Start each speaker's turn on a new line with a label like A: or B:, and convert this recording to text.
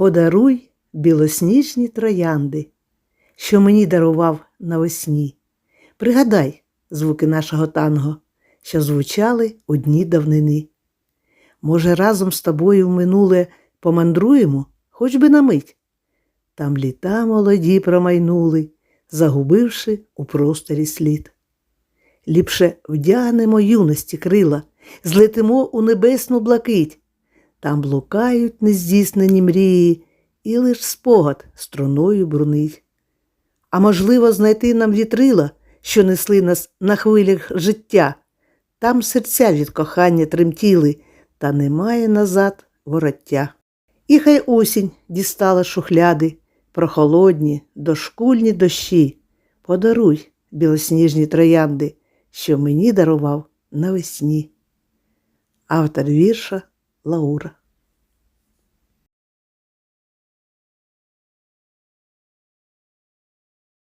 A: Подаруй білосніжні троянди, що мені дарував навесні. Пригадай звуки нашого танго, що звучали у дні давнини. Може, разом з тобою в минуле помандруємо, хоч би на мить. Там літа молоді промайнули, загубивши у просторі слід. Ліпше вдягнемо юності крила, злетимо у небесну блакить. Там блукають нездійснені мрії, і лиш спогад струною брунить. А можливо, знайти нам вітрила, що несли нас на хвилях життя. Там серця від кохання тремтіли, та немає назад вороття. І хай осінь дістала шухляди, прохолодні, дошкульні дощі. Подаруй білосніжні троянди, що мені дарував навесні. Автор вірша Laura.